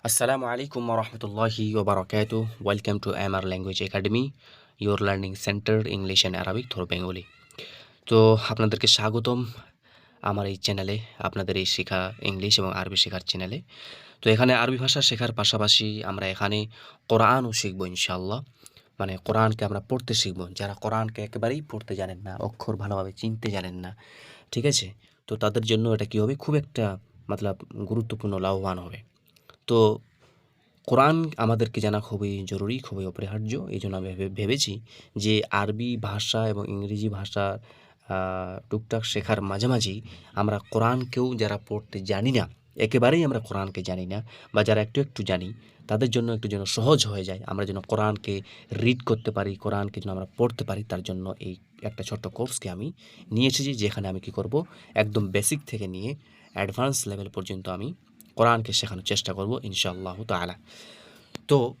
Assalamu alaikum warahmatullahi wabarakatuh. Welcome to AMR Language Academy, your learning center English and Arabic through Bengali. তো আপনাদেরকে স্বাগতম আমার এই চ্যানেলে আপনাদের এই শেখা ইংলিশ এবং আরবি শেখার চ্যানেলে তো এখানে আরবি ভাষা শেখার পাশাপাশি আমরা এখানে কোরআনও শিখব ইনশাআল্লাহ। মানে কোরআনকে আমরা পড়তে শিখব। যারা কোরআনকে একেবারেই পড়তে জানেন না অক্ষর ভালোভাবে চিনতে জানেন না ঠিক আছে? তো তাদের জন্য এটা কী হবে? খুব একটা মতলব গুরুত্বপূর্ণ লাভবান হবে। তো কোরআন আমাদেরকে জানা খুবই জরুরি, খুবই অপরিহার্য। এই জন্য আমি ভেবে- ভেবেছি যে আরবি ভাষা এবং ইংরেজি ভাষা টুকটাক শেখার মাঝামাঝি আমরা কোরআনকেও যারা পড়তে জানি না, একেবারেই আমরা কোরআনকে জানি না বা যারা একটু একটু জানি, তাদের জন্য একটু যেন সহজ হয়ে যায়, আমরা যেন কোরআনকে রিড করতে পারি, কোরআনকে যেন আমরা পড়তে পারি, তার জন্য এই একটা ছোট্ট কোর্সকে আমি নিয়ে এসেছি যেখানে আমি কি করব, একদম বেসিক থেকে নিয়ে অ্যাডভান্স লেভেল পর্যন্ত আমি কোরআনকে শেখানোর চেষ্টা করব, ইনশাআল্লাহ তাআলা। তো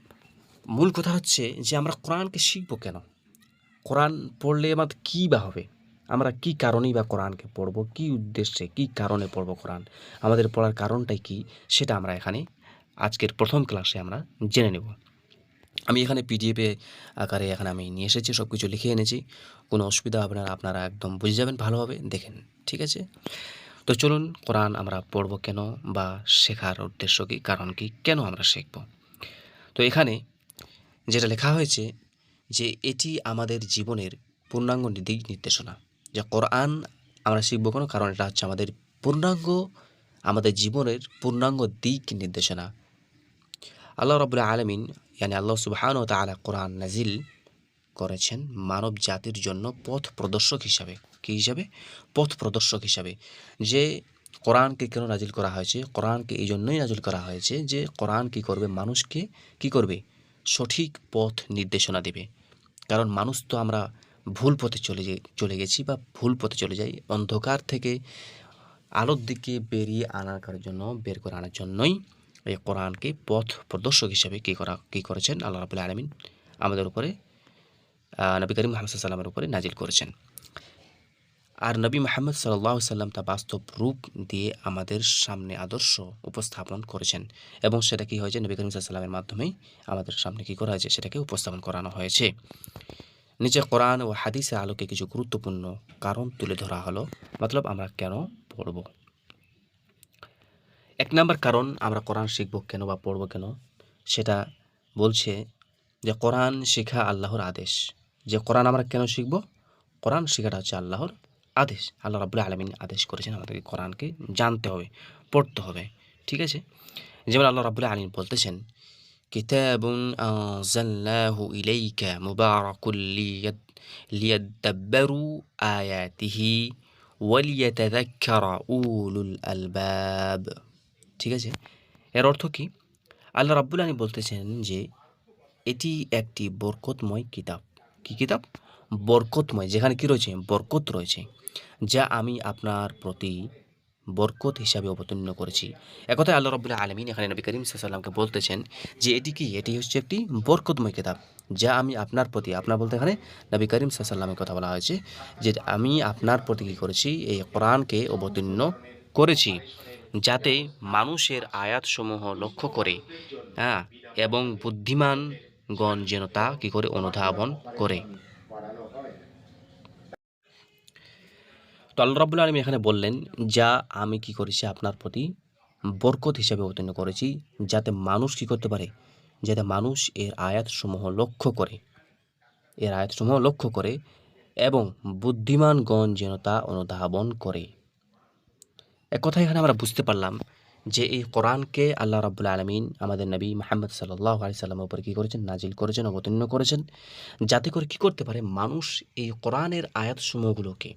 মূল কথা হচ্ছে যে, আমরা কোরআনকে শিখব কেন? কোরআন পড়লে আমাদের কী বা হবে? আমরা কি কারণেই বা কোরআনকে পড়ব? কি উদ্দেশ্যে, কি কারণে পড়ব কোরআন? আমাদের পড়ার কারণটাই কি? সেটা আমরা এখানে আজকের প্রথম ক্লাসে আমরা জেনে নেব। আমি এখানে পিডিএফে আকারে এখানে আমি নিয়ে এসেছি সব কিছু লিখে এনেছি। কোনো অসুবিধা হবে না, আপনারা একদম বুঝে যাবেন, ভালোভাবে দেখেন ঠিক আছে? তো চলুন কোরআন আমরা পড়ব কেন বা শেখার উদ্দেশ্য কী, কারণ কি, কেন আমরা শিখব? তো এখানে যেটা লেখা হয়েছে যে এটি আমাদের জীবনের পূর্ণাঙ্গ দিক নির্দেশনা। যে কোরআন আমরা শিখব কেন, কারণ এটা হচ্ছে আমাদের পূর্ণাঙ্গ, আমাদের জীবনের পূর্ণাঙ্গ দিক নির্দেশনা। আল্লাহ রবুল্লা আলমিন, ইয়ানি আল্লাহ সুবহান ও তালা কোরআন নাজিল করেছেন মানব জাতির জন্য পথ প্রদর্শক হিসাবে। কী হিসাবে? পথ প্রদর্শক হিসাবে। যে কোরআনকে কেন নাজিল করা হয়েছে? কোরআনকে এই জন্যই নাজিল করা হয়েছে যে কোরআন কি করবে? মানুষকে কি করবে? সঠিক পথ নির্দেশনা দেবে। কারণ মানুষ তো আমরা ভুল পথে চলে চলে গেছি বা ভুল পথে চলে যাই, অন্ধকার থেকে আলোর দিকে বেরিয়ে আনার জন্য, বের করে আনার জন্যই এই কোরআনকে পথ প্রদর্শক হিসাবে কী করা, কী করেছেন? আল্লাহ রাবুল আলমিন আমাদের উপরে নবী করিম সাল্লামের উপরে নাজিল করেছেন। আর নবী মোহাম্মদ সাল্লাহ সাল্লাম তা বাস্তব রূপ দিয়ে আমাদের সামনে আদর্শ উপস্থাপন করেছেন এবং সেটা কি হয়েছে? নবী করিম সাল্লামের মাধ্যমেই আমাদের সামনে কি করা হয়েছে? সেটাকে উপস্থাপন করানো হয়েছে। নিচে কোরআন ও হাদিসের আলোকে কিছু গুরুত্বপূর্ণ কারণ তুলে ধরা হলো। মতলব আমরা কেন পড়ব? এক নম্বর কারণ আমরা কোরআন শিখব কেন বা পড়ব কেন? সেটা বলছে যে কোরআন শেখা আল্লাহর আদেশ। যে কোরআন আমরা কেন শিখব? কোরআন শেখাটা হচ্ছে আল্লাহর আদেশ, আল্লাহ রাবুল আলমিন আদেশ করেছেন আমাদেরকে কোরআনকে জানতে হবে, পড়তে হবে, ঠিক আছে? যেমন আল্লাহ রাবুল আলমিন বলতেছেন, কিতাবুন আনজালনাহু ইলাইকা মুবারাকুল লিয়াদাব্বারু আয়াতিহি ওয়ালিয়াতাযাক্কারা উলুল আলবাব। ঠিক আছে? এর অর্থ কি? আল্লাহ রাব্বুল আলী বলতেছেন যে, এটি একটি বরকতময় কিতাব। কি কিতাব? বরকতময়, যেখানে কি রয়েছে? বরকত রয়েছে। যা আমি আপনার প্রতি বরকত হিসাবে অবতীর্ণ করেছি। একথায় আল্লাহ রবুল্লাহ আলমিন এখানে নবী করিম সাল্লামকে বলতেছেন যে এটি কি? এটি হচ্ছে একটি বরকতময় কিতাব যা আমি আপনার প্রতি, আপনার বলতে এখানে নবী করিম সাল্লামের কথা বলা হয়েছে যে আমি আপনার প্রতি কী করেছি? এই কোরআনকে অবতীর্ণ করেছি যাতে মানুষের আয়াতসমূহ লক্ষ্য করে হ্যাঁ এবং বুদ্ধিমানগণ যেন তা কী করে অনুধাবন করে। আল্লাহ রাবুল আলমী এখানে বললেন, যা আমি কি করেছি আপনার প্রতি বরকত হিসাবে অবতীর্ণ করেছি, যাতে মানুষ কি করতে পারে? যাতে মানুষ এর আয়াতসমূহ লক্ষ্য করে। এর আয়াতসমূহ লক্ষ্য করে এবং বুদ্ধিমানগণ যেন তা অনুধাবন করে। এক কথা এখানে আমরা বুঝতে পারলাম যে এই কোরআনকে আল্লাহ রাবুল আলমিন আমাদের নবী মাহমদ সাল্লাহ আলি সাল্লামের উপরে কী করেছেন? নাজিল করেছেন, অবতীর্ণ করেছেন। যাতে করে কি করতে পারে? মানুষ এই কোরআনের আয়াতসমূহগুলোকে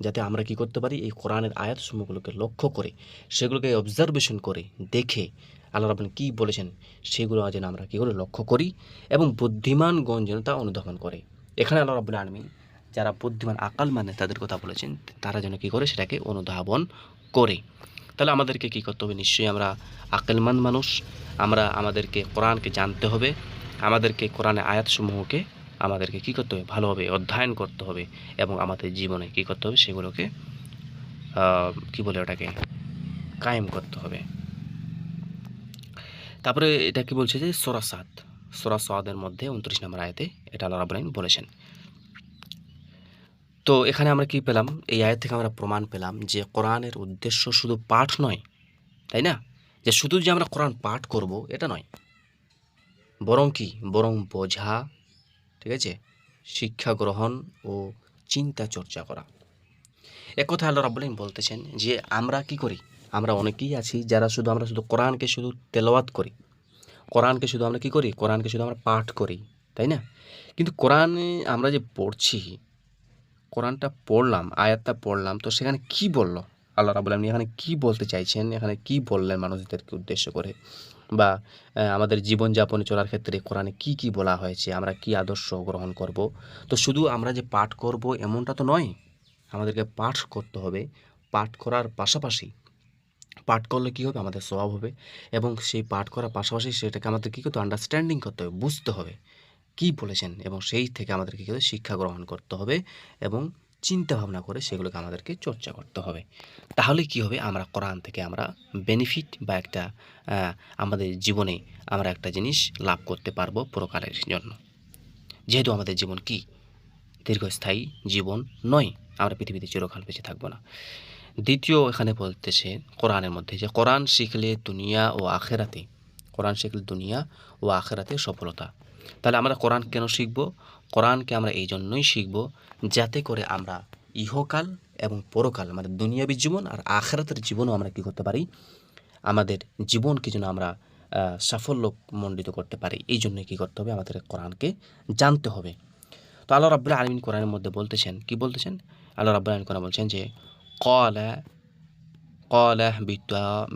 যাতে আমরা কি করতে পারি? এই কোরআনের আয়াতসমূহগুলোকে লক্ষ্য করে, সেগুলোকে অবজারভেশন করে, দেখে আল্লাহ রাবুল কী বলেছেন? সেগুলো যেন আমরা কী করে লক্ষ্য করি এবং বুদ্ধিমানগণ যেন তা অনুধাবন করে। এখানে আল্লাহ রাবুল আলমিন যারা বুদ্ধিমান, আকাল মানে তাদের কথা বলেছেন, তারা যেন কী করে? সেটাকে অনুধাবন করে। তাহলে আমাদেরকে কী করতে হবে? নিশ্চয়ই আমরা আকেলমান মানুষ, আমরা আমাদেরকে কোরআনকে জানতে হবে, আমাদেরকে কোরআনের আয়াতসমূহকে আমাদেরকে কী করতে হবে? ভালোভাবে অধ্যয়ন করতে হবে এবং আমাদের জীবনে কী করতে হবে? সেগুলোকে কি বলে ওটাকে? কায়েম করতে হবে। তারপরে এটা কি বলছে যে সোরা সাদ। সোরা সাদের মধ্যে উনত্রিশ নম্বর আয়াতে এটা আল্লাহ আলামিন বলেছেন। তো এখানে আমরা কি পেলাম? এই আয়াত থেকে আমরা প্রমাণ পেলাম যে কোরআনের উদ্দেশ্য শুধু পাঠ নয়, তাই না? যে শুধু যে আমরা কোরআন পাঠ করব, এটা নয়। বরং কি? বরং বোঝা ঠিক আছে? শিক্ষা গ্রহণ ও চিন্তা চর্চা করা। এক কথা আল্লাহ রাব্বুল বলতেছেন যে, আমরা কি করি? আমরা অনেকেই আছি যারা শুধু আমরা শুধু কোরআনকে শুধু তেলাওয়াত করি। কোরআনকে শুধু আমরা কি করি? কোরআনকে শুধু আমরা পাঠ করি, তাই না? কিন্তু কোরআনে আমরা যে পড়ছি, কোরআনটা পড়লাম, আয়াতটা পড়লাম, তো সেখানে কি বলল? আল্লাহ রাবুল আলমী এখানে কি বলতে চাইছেন? এখানে কি বললেন মানুষদেরকে উদ্দেশ্য করে? বা আমাদের জীবনযাপনে চলার ক্ষেত্রে কোরআনে কি কি বলা হয়েছে, আমরা কি আদর্শ গ্রহণ করব? তো শুধু আমরা যে পাঠ করব এমনটা তো নয়, আমাদেরকে পাঠ করতে হবে। পাঠ করার পাশাপাশি, পাঠ করলে কী হবে? আমাদের স্বভাব হবে এবং সেই পাঠ করার পাশাপাশি সেটাকে আমাদের কী করতে আন্ডারস্ট্যান্ডিং করতে হবে, বুঝতে হবে। কী বলেছেন? এবং সেই থেকে আমাদের কী শিক্ষা গ্রহণ করতে হবে এবং চিন্তা ভাবনা করে সেগুলোকে আমাদেরকে চর্চা করতে হবে। তাহলে কি হবে? আমরা কোরআন থেকে আমরা বেনিফিট বা একটা আমাদের জীবনে আমরা একটা জিনিস লাভ করতে পারব প্রকারের জন্য। যেহেতু আমাদের জীবন কি? দীর্ঘস্থায়ী জীবন নয়। আমরা পৃথিবীতে চিরকাল বেঁচে থাকব না। দ্বিতীয় এখানে বলতেছে কোরআনের মধ্যে যে কোরআন শিখলে দুনিয়া ও আখেরাতে, কোরআন শিখলে দুনিয়া ও আখেরাতে সফলতা। তাহলে আমরা কোরআন কেন শিখব? কোরআনকে আমরা এই জন্যই শিখব যাতে করে আমরা ইহকাল এবং পরকাল মানে দুনিয়াবী জীবন আর আখরাতের জীবনও আমরা কি করতে পারি? আমাদের জীবনকে যেন আমরা সাফল্য মণ্ডিত করতে পারি। এই জন্য কি করতে হবে? আমাদের কোরআনকে জানতে হবে। তো আল্লাহ রাব্বুল আলমিন কোরআনের মধ্যে বলতেছেন, কি বলতেছেন? আল্লাহ রাব্বুল আলমিন কোরআন বলছেন যে কলা কলা মিন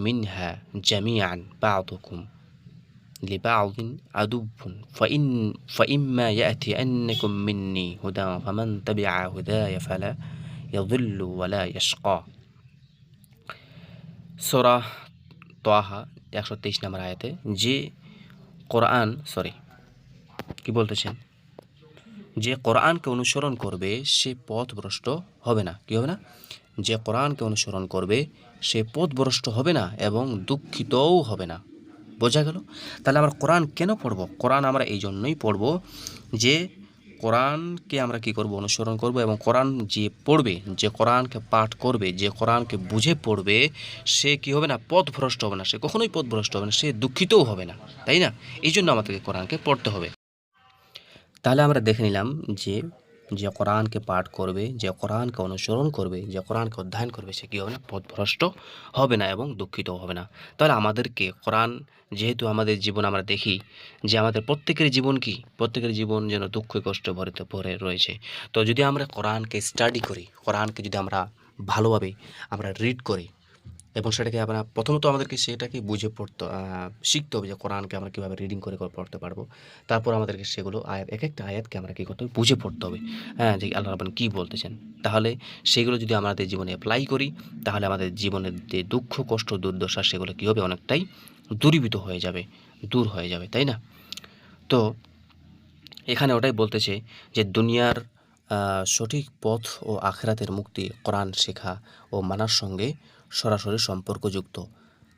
মিনহা জামিয়ান বা আতকুম لبعض عدو فإن فإما يأتينكم مني هدى فمن تبع هداي فلا يضل ولا يشقى সোরা তোয়াহা একশো তেইশ নম্বর আয়াতে যে কোরআন সরি কি বলতেছেন যে কোরআনকে অনুসরণ করবে সে পথভ্রষ্ট হবে না কি হবে না যে কোরআনকে অনুসরণ করবে সে পথভ্রষ্ট হবে না এবং দুঃখিতও হবে না বোঝা গেল? তাহলে আমরা কোরআন কেন পড়ব? কোরআন আমরা এই জন্যই পড়ব যে কোরআনকে আমরা কি করব? অনুসরণ করব এবং কোরআন যে পড়বে, যে কোরআনকে পাঠ করবে, যে কোরআনকে বুঝে পড়বে, সে কি হবে না? পথভ্রষ্ট হবে না। সে কখনোই পথভ্রষ্ট হবে না। সে দুঃখিতও হবে না। তাই না? এই জন্য আমাদেরকে কোরআনকে পড়তে হবে। তাহলে আমরা দেখে নিলাম যে যে কোরআনকে পাঠ করবে, যে কোরআনকে অনুসরণ করবে, যে কোরআনকে অধ্যয়ন করবে, সে কী হবে না? পথভ্রষ্ট হবে না এবং দুঃখিত হবে না। তাহলে আমাদেরকে কোরআন, যেহেতু আমাদের জীবন আমরা দেখি যে আমাদের প্রত্যেকের জীবন কি? প্রত্যেকের জীবন যেন দুঃখ, কষ্ট ভরিতে ভরে রয়েছে। তো যদি আমরা কোরআনকে স্টাডি করি, কোরআনকে যদি আমরা ভালোভাবে আমরা রিড করি এবং সেটাকে আমরা প্রথমত আমাদেরকে সেটাকে বুঝে পড়তে শিখতে হবে যে কোরআনকে আমরা কীভাবে রিডিং করে পড়তে পারব। তারপর আমাদেরকে সেগুলো আয়াত, এক একটা আয়াতকে আমরা কী করতে হবে? বুঝে পড়তে হবে। হ্যাঁ যে আল্লাহ রাব্বান কী বলতেছেন? তাহলে সেগুলো যদি আমাদের জীবনে অ্যাপ্লাই করি, তাহলে আমাদের জীবনের যে দুঃখ, কষ্ট, দুর্দশা, সেগুলো কী হবে? অনেকটাই দূরীভূত হয়ে যাবে, দূর হয়ে যাবে, তাই না? তো এখানে ওটাই বলতেছে যে দুনিয়ার সঠিক পথ ও আখেরাতের মুক্তি কোরআন শেখা ও মানার সঙ্গে সরাসরি সম্পর্কযুক্ত।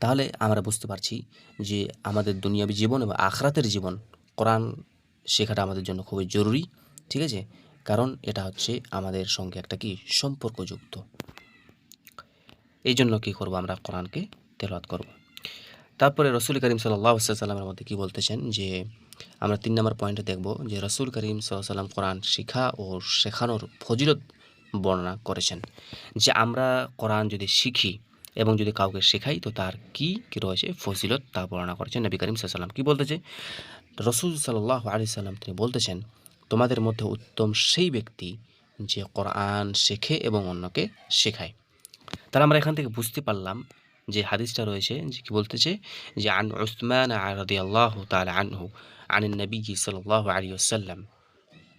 তাহলে আমরা বুঝতে পারছি যে আমাদের দুনিয়াবী জীবন এবং আখরাতের জীবন, কোরআন শেখাটা আমাদের জন্য খুবই জরুরি, ঠিক আছে? কারণ এটা হচ্ছে আমাদের সঙ্গে একটা কি? সম্পর্কযুক্ত। এই জন্য কী করব আমরা কোরআনকে তেলাওয়াত করব। তারপরে রসুল করিম সাল্লাহ সাল্লামের মধ্যে কী বলতেছেন? যে আমরা তিন নম্বর পয়েন্টে দেখব যে রসুল করিম সাল্লাহ সাল্লাম কোরআন শিখা ও শেখানোর ফজিলত বর্ণনা করেছেন যে আমরা কোরআন যদি শিখি এবং যদি কাউকে শেখাই, তো তার কি কি রয়েছে, ফজিলত তা বর্ণনা করেছেন নবী করিম সাল্লাম কী বলতেছে? রসুল সাল্লাহ আলি সাল্লাম তিনি বলতেছেন, তোমাদের মধ্যে উত্তম সেই ব্যক্তি যে কোরআন শেখে এবং অন্যকে শেখায়। তাহলে আমরা এখান থেকে বুঝতে পারলাম যে হাদিসটা রয়েছে যে কী বলতেছে? যে আন উসমান আরদি আল্লাহ তাল আনহু আন নবী সাল্লাহ আলী আসাল্লাম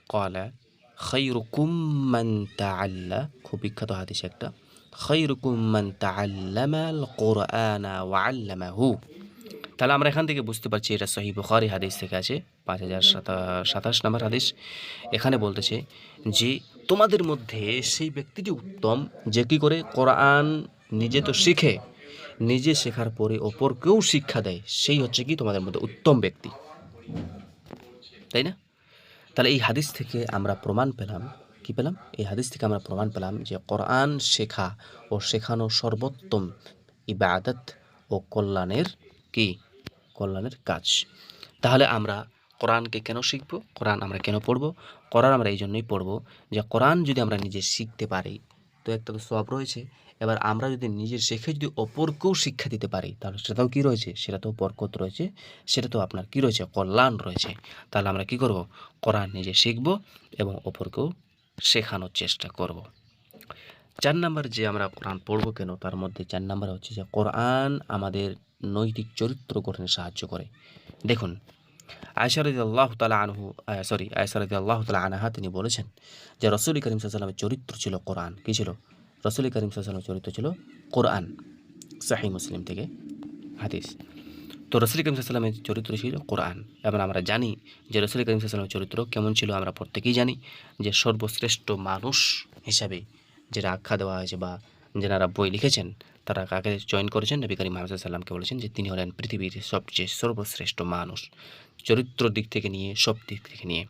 কলা খৈরুকুম মান খুব বিখ্যাত হাদিস একটা। খৈরুকুম মান তাআল্লামাল কোরআনা ওয়াল্লামাহু তাহলে আমরা এখান থেকে বুঝতে পারছি এটা সহি বুখারি হাদিস থেকে আছে, পাঁচ হাজার সাতাশ নম্বর হাদিস। এখানে বলতেছে যে, তোমাদের মধ্যে সেই ব্যক্তিটি উত্তম যে কি করে? কোরআন নিজে তো শিখে, নিজে শেখার পরে অপরকেও শিক্ষা দেয়, সেই হচ্ছে কি তোমাদের মধ্যে উত্তম ব্যক্তি। তাই না? তাহলে এই হাদিস থেকে আমরা প্রমাণ পেলাম, কি পেলাম? এই হাদিস থেকে আমরা প্রমাণ পেলাম যে কোরআন শেখা ও শেখানো সর্বোত্তম ইবাদত ও কল্যাণের কি? কল্যাণের কাজ। তাহলে আমরা কোরআনকে কেন শিখব? কোরআন আমরা কেন পড়ব? কোরআন আমরা এই জন্যই পড়ব যে কোরআন যদি আমরা নিজে শিখতে পারি, তো একটা তো সব রয়েছে। এবার আমরা যদি নিজের শেখে যদি অপরকেও শিক্ষা দিতে পারি, তাহলে সেটাও কী রয়েছে? সেটা তো বরকত রয়েছে সেটা তো আপনার কী রয়েছে? কল্যাণ রয়েছে। তাহলে আমরা কি করব? কোরআন নিজে শিখব এবং অপরকেও শেখানোর চেষ্টা করব। চার নাম্বার যে আমরা কোরআন পড়ব কেন, তার মধ্যে চার নাম্বার হচ্ছে যে কোরআন আমাদের নৈতিক চরিত্র গঠনে সাহায্য করে। দেখুন আয়সারদি আল্লাহ তালা আনহু সরি আয়সারদি আল্লাহ তালা আনাহা তিনি বলেছেন যে রসুল করিম সাল্লামের চরিত্র ছিল কোরআন। কী ছিল? রসুল করিম সাল্লামের চরিত্র ছিল কোরআন সাহি মুসলিম থেকে হাদিস। তো রসুল করিম সাল্লামের চরিত্র ছিল কোরআন। এবং আমরা জানি যে রসুল করিম সাল্লামের চরিত্র কেমন ছিল, আমরা প্রত্যেকেই জানি যে সর্বশ্রেষ্ঠ মানুষ হিসাবে যেটা আখ্যা দেওয়া হয়েছে বা যেনারা বই লিখেছেন, তারা কাকে জয়েন করেছেন? নবী করিম মোহাম্মদ সাল্লামকে বলেছেন যে তিনি হলেন পৃথিবীর সবচেয়ে সর্বশ্রেষ্ঠ মানুষ, চরিত্র দিক থেকে নিয়ে, সব দিক থেকে নিয়ে।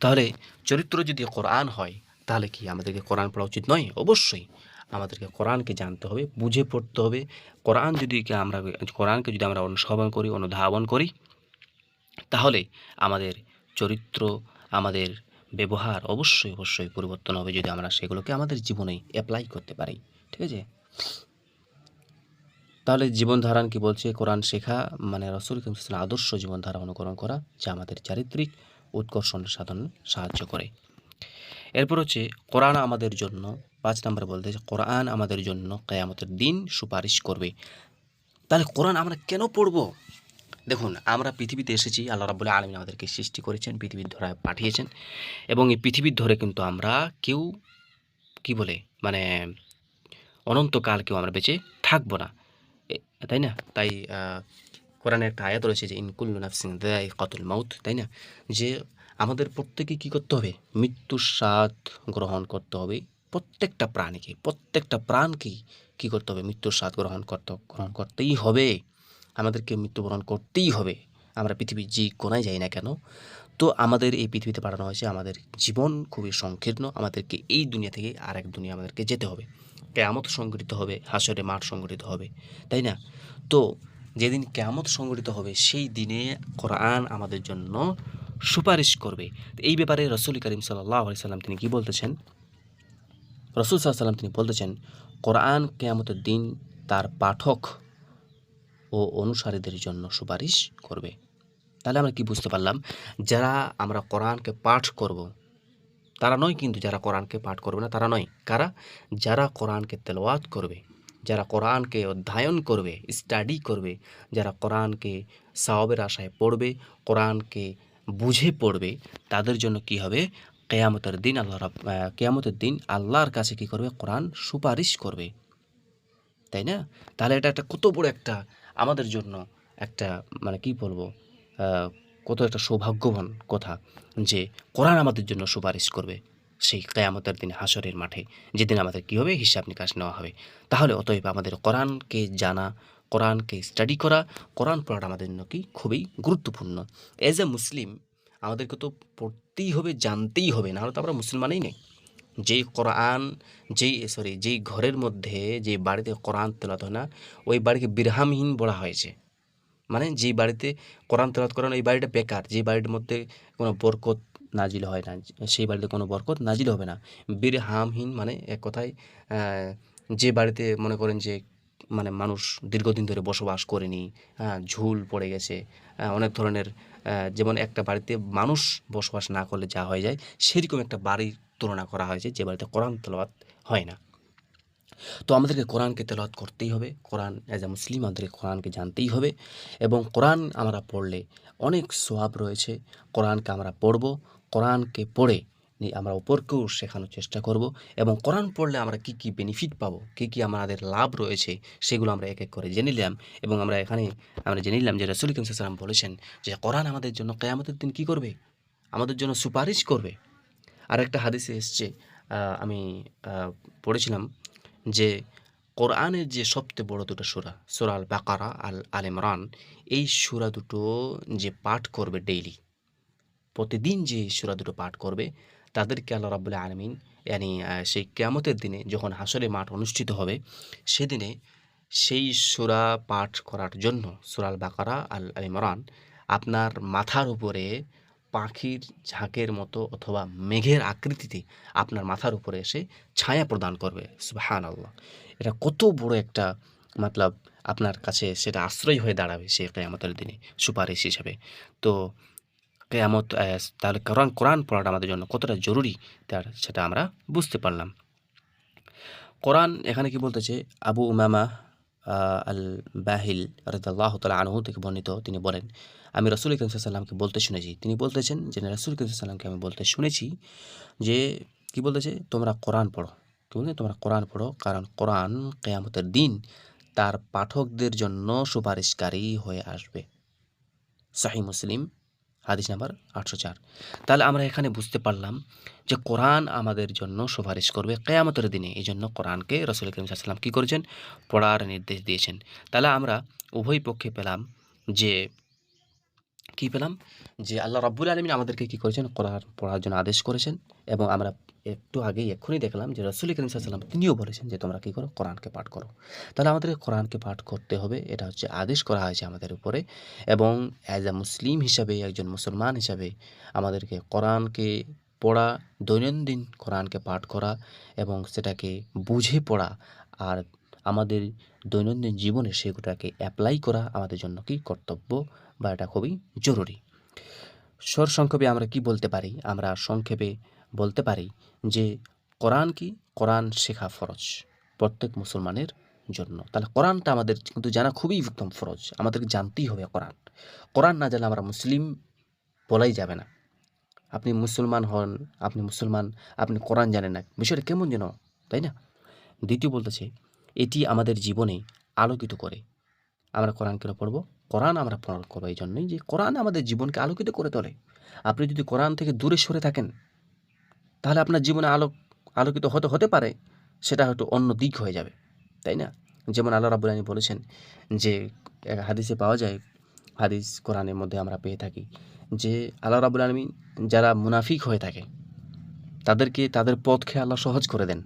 তাহলে চরিত্র যদি কোরআন হয়, তাহলে কি আমাদেরকে কোরআন পড়া উচিত নয়? অবশ্যই। আমাদেরকে কোরআনকে জানতে হবে, বুঝে পড়তে হবে। কোরআন যদি আমরা, কোরআনকে যদি আমরা অনুসরণ করি, অনুধাবন করি, তাহলে আমাদের চরিত্র, আমাদের ব্যবহার অবশ্যই অবশ্যই পরিবর্তন হবে যদি আমরা সেগুলোকে আমাদের জীবনে অ্যাপ্লাই করতে পারি। ঠিক আছে? তাহলে জীবনধারণ কি বলছে? কোরআন শেখা মানে রসুল কিমসাল আদর্শ জীবনধারা অনুকরণ করা, যা আমাদের চারিত্রিক উৎকর্ষণ সাধন, সাহায্য করে। এরপর হচ্ছে, কোরআন আমাদের জন্য পাঁচ নম্বরে বলতে কোরআন আমাদের জন্য কেয়ামতের দিন সুপারিশ করবে। তাহলে কোরআন আমরা কেন পড়ব? দেখুন আমরা পৃথিবীতে এসেছি আল্লাহ রাবুল আলমিন আমাদেরকে সৃষ্টি করেছেন পৃথিবীর ধরে পাঠিয়েছেন এবং এই পৃথিবীর ধরে কিন্তু আমরা কেউ কি বলে মানে অনন্তকাল কেউ আমরা বেঁচে থাকব না। তাই না? তাই আহ, কোরআনে একটা আয়াত রয়েছে যে ইনকুল্লু নাফসিং দেয় কতুল মাউত তাই না? যে আমাদের প্রত্যেকে কি করতে হবে? মৃত্যুর স্বাদ গ্রহণ করতে হবে। প্রত্যেকটা প্রাণীকে, প্রত্যেকটা প্রাণকেই কী করতে হবে? মৃত্যুর স্বাদ গ্রহণ করতে, গ্রহণ করতেই হবে। আমাদেরকে মৃত্যুবরণ করতেই হবে। আমরা পৃথিবীর যে কোনায় যাই না কেন, তো আমাদের এই পৃথিবীতে পাঠানো হয়েছে আমাদের জীবন খুবই সংকীর্ণ। আমাদেরকে এই দুনিয়া থেকে আরেক দুনিয়া আমাদেরকে যেতে হবে। কেয়ামত সংগঠিত হবে হাসরে মাঠ সংগঠিত হবে, তাই না? তো যেদিন কেয়ামত সংগঠিত হবে, সেই দিনে কোরআন আমাদের জন্য সুপারিশ করবে। এই ব্যাপারে রসুল করিম সাল্লাহ সাল্লাম তিনি কি বলতেছেন? রসুল সাল্লাম তিনি বলতেছেন, কোরআন কেয়ামতের দিন তার পাঠক ও অনুসারীদের জন্য সুপারিশ করবে। তাহলে আমরা কি বুঝতে পারলাম? যারা আমরা কোরআনকে পাঠ করব, তারা নয় কিন্তু যারা কোরআনকে পাঠ করবে না, তারা নয়। কারা? যারা কোরআনকে তেলাওয়াত করবে, যারা কোরআনকে অধ্যয়ন করবে স্টাডি করবে, যারা কোরআনকে সাওবের আশায় পড়বে, কোরআনকে বুঝে পড়বে, তাদের জন্য কি হবে? কেয়ামতের দিন আল্লাহ রাব কেয়ামতের দিন আল্লাহর কাছে কি করবে? কোরআন সুপারিশ করবে। তাই না? তাহলে এটা একটা কত বড় একটা আমাদের জন্য একটা মানে কি বলব কত একটা সৌভাগ্যবান কথা যে কোরআন আমাদের জন্য সুপারিশ করবে সেই কেয়ামতের দিন হাসরের মাঠে। যেদিন আমাদের কী হবে? হিসাব নিকাশ নেওয়া হবে। তাহলে অতএব আমাদের কোরআনকে জানা, কোরআনকে স্টাডি করা, কোরআন পড়াটা আমাদের জন্য কি? খুবই গুরুত্বপূর্ণ। এজ এ মুসলিম আমাদেরকে তো পড়তেই হবে, জানতেই হবে নাহলে তো আমরা মুসলমানই নেই। যেই কোরআন, যেই সরি যেই ঘরের মধ্যে যে বাড়িতে কোরআন তেলাত হয় না, ওই বাড়িকে বিরহামহীন বলা হয়েছে। মানে যেই বাড়িতে কোরআন তেলাত করেন ওই বাড়িটা বেকার যে বাড়ির মধ্যে কোনো বরকত নাজিল হয় না, সেই বাড়িতে কোনো বরকত নাজিল হবে না। বীরহামহীন মানে এক কথায় যে বাড়িতে মনে করেন যে মানে মানুষ দীর্ঘদিন ধরে বসবাস করেনি হ্যাঁ ঝুল পড়ে গেছে আহ, অনেক ধরনের যেমন একটা বাড়িতে মানুষ বসবাস না করলে যা হয়ে যায় সেরকম একটা বাড়ির তুলনা করা হয়েছে যে বাড়িতে কোরআন তেলাওয়াত হয় না। তো আমাদেরকে কোরআনকে তেলাওয়াত করতেই হবে কোরআন অ্যাজ এ মুসলিম আমাদেরকে কোরআনকে জানতেই হবে এবং কোরআন আমরা পড়লে অনেক সোয়াব রয়েছে কোরআনকে আমরা পড়ব কোরআনকে পড়ে আমরা অপরকেও শেখানোর চেষ্টা করব এবং কোরআন পড়লে আমরা কি কি বেনিফিট পাবো? কি কি আমাদের লাভ রয়েছে? সেগুলো আমরা এক এক করে জেনে নিলাম এবং আমরা এখানে আমরা জেনে নিলাম যে রসুল কিম সাল্লাম বলেছেন যে কোরআন আমাদের জন্য কেয়ামতের দিন কি করবে? আমাদের জন্য সুপারিশ করবে। আর একটা হাদিসে এসছে আমি পড়েছিলাম যে কোরআনের যে সবচেয়ে বড় দুটো সুরা সুরা আল বাকারা আল আল ইমরান, এই সুরা দুটো যে পাঠ করবে ডেইলি প্রতিদিন যে সুরা দুটো পাঠ করবে তাদেরকে আল্লাহ রাবুল্লাহ আলমিন, ইয়ানি সেই কেয়ামতের দিনে যখন হাসলে মাঠ অনুষ্ঠিত হবে, সেদিনে সেই সুরা পাঠ করার জন্য সুরাল বাকারা আল আল ইমরান আপনার মাথার উপরে পাখির ঝাঁকের মতো অথবা মেঘের আকৃতিতে আপনার মাথার উপরে এসে ছায়া প্রদান করবে। সুবহান আল্লাহ এটা কত বড় একটা মতলব আপনার কাছে সেটা আশ্রয় হয়ে দাঁড়াবে সেই কেয়ামতের দিনে, সুপারিশ হিসাবে। তো কেয়ামত তাহলে কোরআন কোরআন পড়াটা আমাদের জন্য কতটা জরুরি তার সেটা আমরা বুঝতে পারলাম। কোরআন এখানে কি বলতেছে? আবু উমামা আল বাহিল রাহ তালা আনহু থেকে বর্ণিত তিনি বলেন, আমি রসুল করিম সাল্লামকে বলতে শুনেছি। তিনি বলতেছেন, যে রসুল করিম সাল্লামকে আমি বলতে শুনেছি যে, কি বলতেছে? তোমরা কোরআন পড়ো। কি বলছে তোমরা কোরআন পড়ো কারণ কোরআন কেয়ামতের দিন তার পাঠকদের জন্য সুপারিশকারী হয়ে আসবে। সাহি মুসলিম হাদিস নাম্বার আটশো চার। তাহলে আমরা এখানে বুঝতে পারলাম যে কোরআন আমাদের জন্য সুপারিশ করবে কেয়ামতের দিনে। এই জন্য কোরআনকে রসুল করিম সাল্লাম কী করেছেন? পড়ার নির্দেশ দিয়েছেন। তাহলে আমরা উভয় পক্ষে পেলাম যে, কী পেলাম? যে আল্লাহ রব্বুল আলমিন আমাদেরকে কী করেছেন? কোরআন পড়ার জন্য আদেশ করেছেন এবং আমরা একটু আগেই এক্ষুনি দেখলাম যে রসুল করিম সাল্লাম তিনিও বলেছেন যে তোমরা কী করো? কোরআনকে পাঠ করো। তাহলে আমাদেরকে কোরআনকে পাঠ করতে হবে, এটা হচ্ছে আদেশ করা হয়েছে আমাদের উপরে এবং অ্যাজ আ মুসলিম হিসাবে, একজন মুসলমান হিসাবে আমাদেরকে কোরআনকে পড়া, দৈনন্দিন কোরআনকে পাঠ করা এবং সেটাকে বুঝে পড়া আর আমাদের দৈনন্দিন জীবনে সেগুলোকে অ্যাপ্লাই করা আমাদের জন্য কি কর্তব্য বা এটা খুবই জরুরি। সর সংক্ষেপে আমরা কি বলতে পারি? আমরা সংক্ষেপে বলতে পারি যে কোরআন কি? কোরআন শেখা ফরজ প্রত্যেক মুসলমানের জন্য। তাহলে কোরআনটা আমাদের কিন্তু জানা খুবই একদম ফরজ। আমাদেরকে জানতেই হবে কোরআন। কোরআন না জানলে আমরা মুসলিম বলাই যাবে না। আপনি মুসলমান হন, আপনি মুসলমান, আপনি কোরআন জানেন না। বিষয়টা কেমন যেন, তাই না? দ্বিতীয় বলতেছে, এটি আমাদের জীবনে আলোকিত করে। আমরা কোরআন কেন পড়ব? কোরআন আমরা পড়া করব। এই জন্যই যে কোরআন আমাদের জীবনকে আলোকিত করে তোলে। আপনি যদি কোরআন থেকে দূরে সরে থাকেন তাহলে আপনার জীবনে আলোক আলোকিত হতে হতে পারে। সেটা হয়তো অন্য দিক হয়ে যাবে, তাই না? যেমন আল্লাহ রাবুল আলী বলেছেন যে হাদিসে পাওয়া যায়, হাদিস কোরআনের মধ্যে আমরা পেয়ে থাকি যে, আল্লাহ রাবুল আলমী যারা মুনাফিক হয়ে থাকে, তাদেরকে তাদের পথকে আল্লাহ সহজ করে দেন।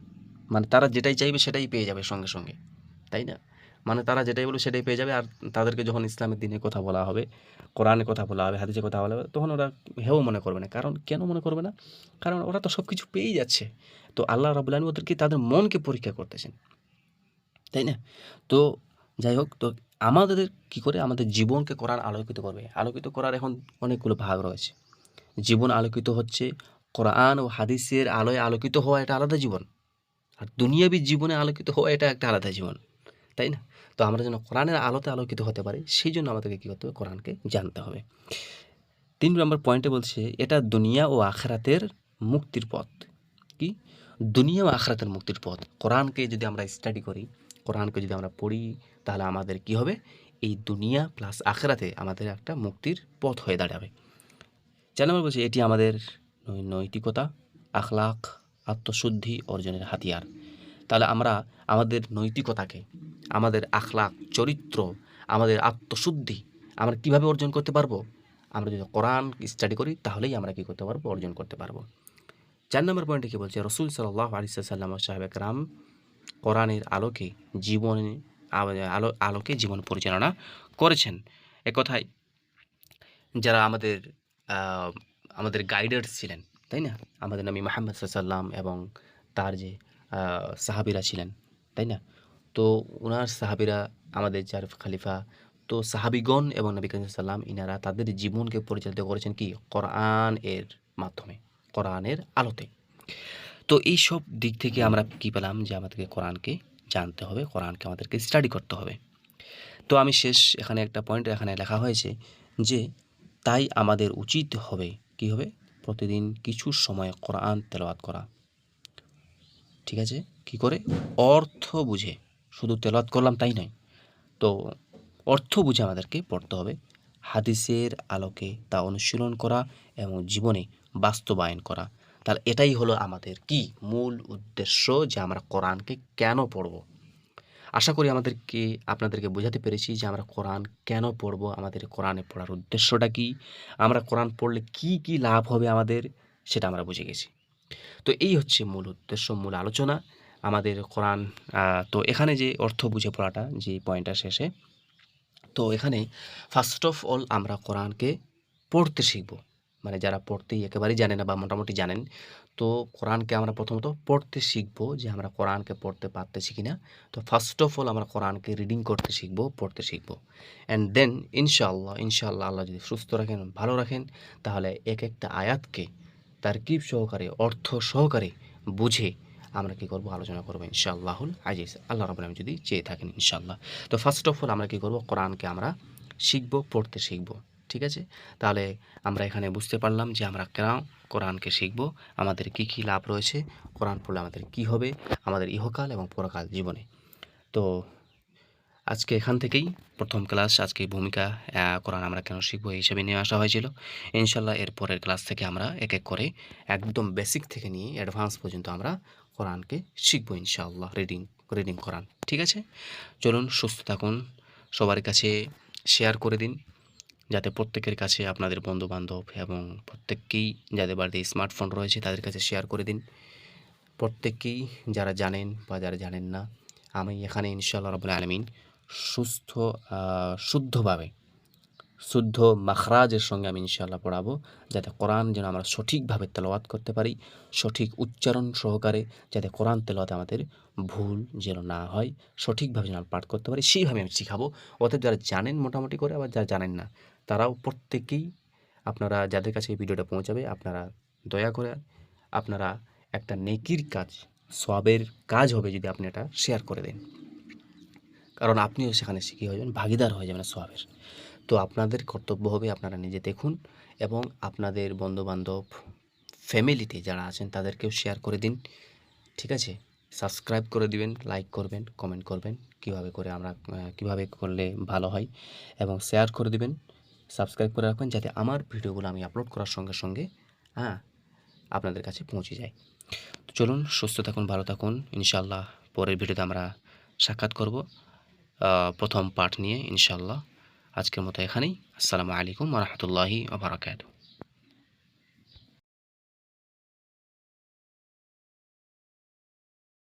মানে তারা যেটাই চাইবে সেটাই পেয়ে যাবে সঙ্গে সঙ্গে, তাই না? মানে তারা যেটাই বলবে সেটাই পেয়ে যাবে। আর তাদেরকে যখন ইসলামের দিনে কথা বলা হবে, কোরআনে কথা বলা হবে, হাদিসে কথা বলা হবে, তখন ওরা হেও মনে করবে না। কারণ কেন মনে করবে না? কারণ ওরা তো সব কিছু পেয়েই যাচ্ছে। তো আল্লাহ রাবুল আলমী ওদেরকে তাদের মনকে পরীক্ষা করতেছেন। তাই না? তো যাই হোক, তো আমাদের কি করে? আমাদের জীবনকে কোরআন আলোকিত করবে। আলোকিত করার এখন অনেকগুলো ভাগ রয়েছে। জীবন আলোকিত হচ্ছে কোরআন ও হাদিসের আলোয় আলোকিত হওয়া এটা আলাদা জীবন। আর দুনিয়াবী জীবনে আলোকিত হওয়া এটা একটা আলাদা জীবন। তাই না? তো আমরা যেন কোরআনের আলোতে আলোকিত হতে পারি, সেই জন্য আমাদেরকে কী করতে হবে? কোরআনকে জানতে হবে। তিন নম্বর পয়েন্টে বলছে, এটা দুনিয়া ও আখরাতের মুক্তির পথ। কি? দুনিয়া ও আখরাতের মুক্তির পথ। কোরআনকে যদি আমরা স্টাডি করি, কোরআনকে যদি আমরা পড়ি, তাহলে আমাদের কি হবে? এই দুনিয়া প্লাস আখরাতে আমাদের একটা মুক্তির পথ হয়ে দাঁড়াবে। চার নম্বর বলছে, এটি আমাদের নৈতিকতা, আখলাখ, আত্মশুদ্ধি, অর্জনের হাতিয়ার। তাহলে আমরা আমাদের নৈতিকতাকে, আমাদের আখলাক চরিত্র, আমাদের আত্মশুদ্ধি আমরা কীভাবে অর্জন করতে পারব? আমরা যদি কোরআন স্টাডি করি, তাহলেই আমরা কি করতে পারব? অর্জন করতে পারব। চার নম্বর পয়েন্টে কী বলছে? রসুল সাল্লাহ আলি সাল্লাম সাহেব রাম কোরআনের আলোকে জীবনে, আলো, আলোকে জীবন পরিচালনা করেছেন। একথায় যারা আমাদের আমাদের গাইডার্স ছিলেন, তাই না? আমাদের নবী মাহমদ সাল্লাম এবং তার যে সাহাবিরা ছিলেন, তাই না? তো ওনার সাহাবিরা আমাদের যার খালিফা, তো সাহাবিগণ এবং নবী করিম সাল্লাম ইনারা তাদের জীবনকে পরিচালিত করেছেন কি? কোরআন এর মাধ্যমে কোরআনের আলোতে। তো এই সব দিক থেকে আমরা কি পেলাম যে আমাদেরকে কোরআনকে জানতে হবে, কোরআনকে আমাদেরকে স্টাডি করতে হবে। তো আমি শেষ এখানে একটা পয়েন্ট এখানে লেখা হয়েছে যে, তাই আমাদের উচিত হবে কি হবে? প্রতিদিন কিছু সময় কোরআন তেলাওয়াত করা। ঠিক আছে? কি করে? অর্থ বুঝে। শুধু তেলাওয়াত করলাম তাই নয়। তো অর্থ বুঝে আমাদেরকে পড়তে হবে। হাদিসের আলোকে তা অনুশীলন করা এবং জীবনে বাস্তবায়ন করা। তাহলে এটাই হলো আমাদের কি মূল উদ্দেশ্য যে আমরা কোরআনকে কেন পড়ব? আশা করি আমাদেরকে, আপনাদেরকে বোঝাতে পেরেছি যে আমরা কোরআন কেন পড়ব, আমাদের কোরআনে পড়ার উদ্দেশ্যটা কী, আমরা কোরআন পড়লে কি কি লাভ হবে আমাদের, সেটা আমরা বুঝে গেছি। তো এই হচ্ছে মূল উদ্দেশ্য, মূল আলোচনা আমাদের কোরআন তো এখানে যে অর্থ বুঝে পড়াটা, যে পয়েন্টটা শেষে, তো এখানে ফার্স্ট অফ অল আমরা কোরআনকে পড়তে শিখব। মানে যারা পড়তেই একেবারেই জানে না বা মোটামুটি জানেন, তো কোরআনকে আমরা প্রথমত পড়তে শিখব যে আমরা কোরআনকে পড়তে পারতেছি কি না তো ফার্স্ট অফ অল আমরা কোরআনকে রিডিং করতে শিখব, পড়তে শিখব। অ্যান্ড দেন ইনশাআল্লাহ ইনশাআল্লাহ আল্লাহ যদি সুস্থ রাখেন, ভালো রাখেন, তাহলে এক একটা আয়াতকে তারকিব সহকারে, অর্থ সহকারে বুঝে আমরা কি করব? আলোচনা করব ইনশাআল্লাহুল আজিজ। আল্লাহ রাবুল আলম যদি চেয়ে থাকেন ইনশাআল্লাহ। তো ফার্স্ট অফ অল আমরা কী করব? কোরআনকে আমরা শিখব, পড়তে শিখব, ঠিক আছে? তাহলে আমরা এখানে বুঝতে পারলাম যে আমরা কেন কোরআনকে শিখব, আমাদের কি কি লাভ রয়েছে, কোরআন পড়লে আমাদের কি হবে, আমাদের ইহকাল এবং পরকাল জীবনে। তো আজকে এখান থেকেই প্রথম ক্লাস, আজকে ভূমিকা কোরআন আমরা কেন শিখব এই হিসেবে নিয়ে আসা হয়েছিল। ইনশাল্লাহ এর পরের ক্লাস থেকে আমরা এক এক করে একদম বেসিক থেকে নিয়ে অ্যাডভান্স পর্যন্ত আমরা কোরআনকে শিখব ইনশাআল্লাহ রিডিং রিডিং কোরআন। ঠিক আছে? চলুন, সুস্থ থাকুন, সবার কাছে শেয়ার করে দিন, যাতে প্রত্যেকের কাছে আপনাদের বন্ধু বান্ধব এবং প্রত্যেককেই যাদের বাড়িতে স্মার্টফোন রয়েছে তাদের কাছে শেয়ার করে দিন। প্রত্যেককেই যারা জানেন বা যারা জানেন না, আমি এখানে ইনশাআল্লাহ রবুল আলমিন সুস্থ শুদ্ধভাবে, শুদ্ধ মাখরাজের সঙ্গে আমি ইনশাআল্লাহ পড়াবো, যাতে কোরআন যেন আমরা সঠিকভাবে তেলাওয়াত করতে পারি, সঠিক উচ্চারণ সহকারে যাতে কোরআন তেলাওয়াতে আমাদের ভুল যেন না হয়, সঠিকভাবে যেন পাঠ করতে পারি, সেইভাবে আমি শিখাবো। অতএব যারা জানেন মোটামুটি করে, আবার যারা জানেন না, তারাও প্রত্যেকেই আপনারা, যাদের কাছে এই ভিডিওটা পৌঁছাবে, আপনারা দয়া করে, আপনারা একটা নেকির কাজ সবের কাজ হবে যদি আপনি এটা শেয়ার করে দেন। কারণ আপনিও সেখানে শিখি হয়ে যাবেন, ভাগিদার হয়ে যাবেন সবের তো আপনাদের কর্তব্য হবে আপনারা নিজে দেখুন এবং আপনাদের বন্ধুবান্ধব, ফ্যামিলিতে যারা আছেন তাদেরকেও শেয়ার করে দিন। ঠিক আছে? সাবস্ক্রাইব করে দিবেন লাইক করবেন কমেন্ট করবেন কীভাবে করে আমরা কীভাবে করলে ভালো হয় এবং শেয়ার করে দিবেন সাবস্ক্রাইব করে রাখবেন যাতে আমার ভিডিওগুলো আমি আপলোড করার সঙ্গে সঙ্গে হ্যাঁ আপনাদের কাছে পৌঁছে যায়। তো চলুন, সুস্থ থাকুন, ভালো থাকুন। ইনশাল্লাহ পরের ভিডিওতে আমরা সাক্ষাৎ করব। প্রথম পাঠ নিয়ে ইনশাল্লাহ আজকের মতো এখানেই। আসসালামু আলাইকুম রহমতুল্লাহি আবরাকাতু